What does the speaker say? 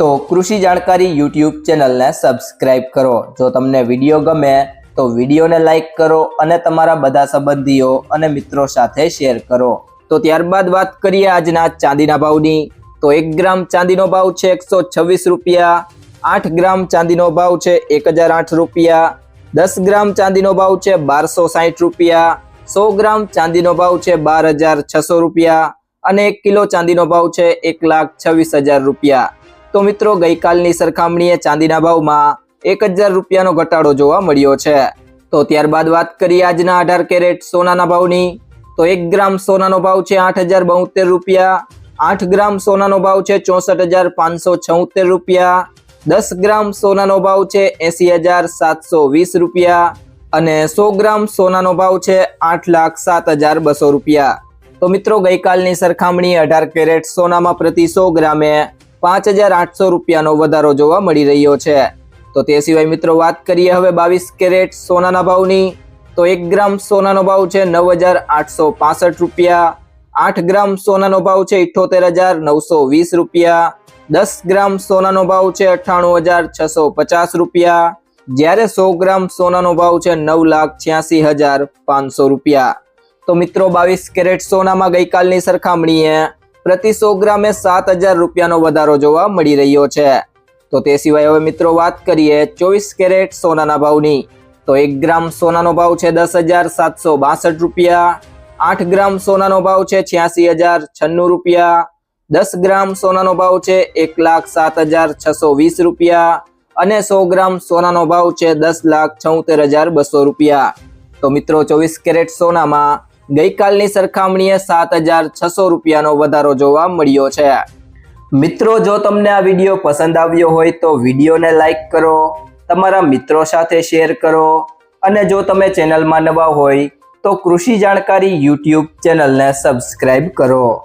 તો કૃષિ જાણકારી યુટ્યુબ ચેનલને સબસ્ક્રાઇબ કરો. જો તમને વીડિયો ગમે તો વિડીયોને લાઇક કરો અને તમારા બધા સંબંધીઓ અને મિત્રો સાથે શેર કરો. તો ત્યારબાદ વાત કરીએ આજના ચાંદીના ભાવની. તો એક ગ્રામ ચાંદીનો ભાવ છે એકસો છવ્વીસ રૂપિયા, આઠ ગ્રામ ચાંદીનો ભાવ છે એક હજાર આઠ રૂપિયા, દસ ગ્રામ ચાંદીનો ભાવ છે બારસો સાઠ રૂપિયા, સો ગ્રામ ચાંદીનો ભાવ છે બાર હજાર છસો રૂપિયા અને એક કિલો ચાંદીનો ભાવ છે એક લાખ છવ્વીસ હજાર રૂપિયા. તો મિત્રો, ગઈકાલની સરખામણીએ ચાંદીના ભાવમાં એક હજાર રૂપિયાનો ઘટાડો જોવા મળ્યો છે. તો ત્યારબાદ વાત કરીએ આજના અઢાર કેરેટ સોનાના ભાવની. તો એક ગ્રામ સોનાનો ભાવ છે આઠ હજાર બોતેર રૂપિયા, આઠ ગ્રામ સોનાનો ભાવ છે ચોસઠ હજાર પાંચસો છોતેર રૂપિયા, દસ ગ્રામ સોનાનો ભાવ છે એસી હજાર સાતસો વીસ રૂપિયા અને સો ગ્રામ સોનાનો ભાવ છે આઠ લાખ સાત હજાર બસો રૂપિયા. તો મિત્રો, ગઈકાલની સરખામણી અઢાર કેરેટ સોનામાં પ્રતિ સો ગ્રામે પાંચ હજાર આઠસો રૂપિયાનો વધારો જોવા મળી રહ્યો છે. તો તે સિવાય મિત્રો વાત કરીએ હવે બાવીસ કેરેટ સોનાના ભાવની. તો એક ગ્રામ સોનાનો ભાવ છે નવ હજાર આઠસો પાસઠ રૂપિયા. આઠ ગ્રામ સોનાનો ભાવ છે ઇઠોતેર હજાર નવસો વીસ રૂપિયા. દસ ગ્રામ સોનાનો ભાવ છે અઠ્ઠાણું હજાર છસો પચાસ રૂપિયા. જ્યારે સો ગ્રામ સોનાનો ભાવ છે નવ લાખ છ્યાસી હજાર પાંચસો રૂપિયા. તો મિત્રો બાવીસ કેરેટ સોનામાં ગઈકાલની સરખામણીએ પ્રતિ સો ગ્રામે સાત હજાર રૂપિયાનો વધારો જોવા મળી રહ્યો છે. તો તે સિવાય હવે મિત્રો વાત કરીએ ચોવીસ કેરેટ સોનાના ભાવની. તો એક ગ્રામ સોનાનો ભાવ છે દસ હજાર સાતસો બાસઠ રૂપિયા, આઠ ગ્રામ સોનાનો ભાવ છે છ્યાસી હજાર છન્નું રૂપિયા, દસ ગ્રામ સોનાનો ભાવ છે એક લાખ સાત હજાર છસો વીસ રૂપિયા અને સો ગ્રામ સોનાનો ભાવ છે દસ લાખ છોતેર હજાર બસો રૂપિયા. તો મિત્રો ચોવીસ કેરેટ સોનામાં ગઈકાલની સરખામણીએ સાત હજાર છસો રૂપિયાનો વધારો જોવા મળ્યો છે. મિત્રો, જો તમને આ વીડિયો પસંદ આવ્યો હોય તો વિડીયોને લાઇક કરો, તમારા મિત્રો સાથે શેર કરો અને જો તમે ચેનલમાં નવા હોય તો કૃષિ જાણકારી યુટ્યુબ ચેનલને સબસ્ક્રાઈબ કરો.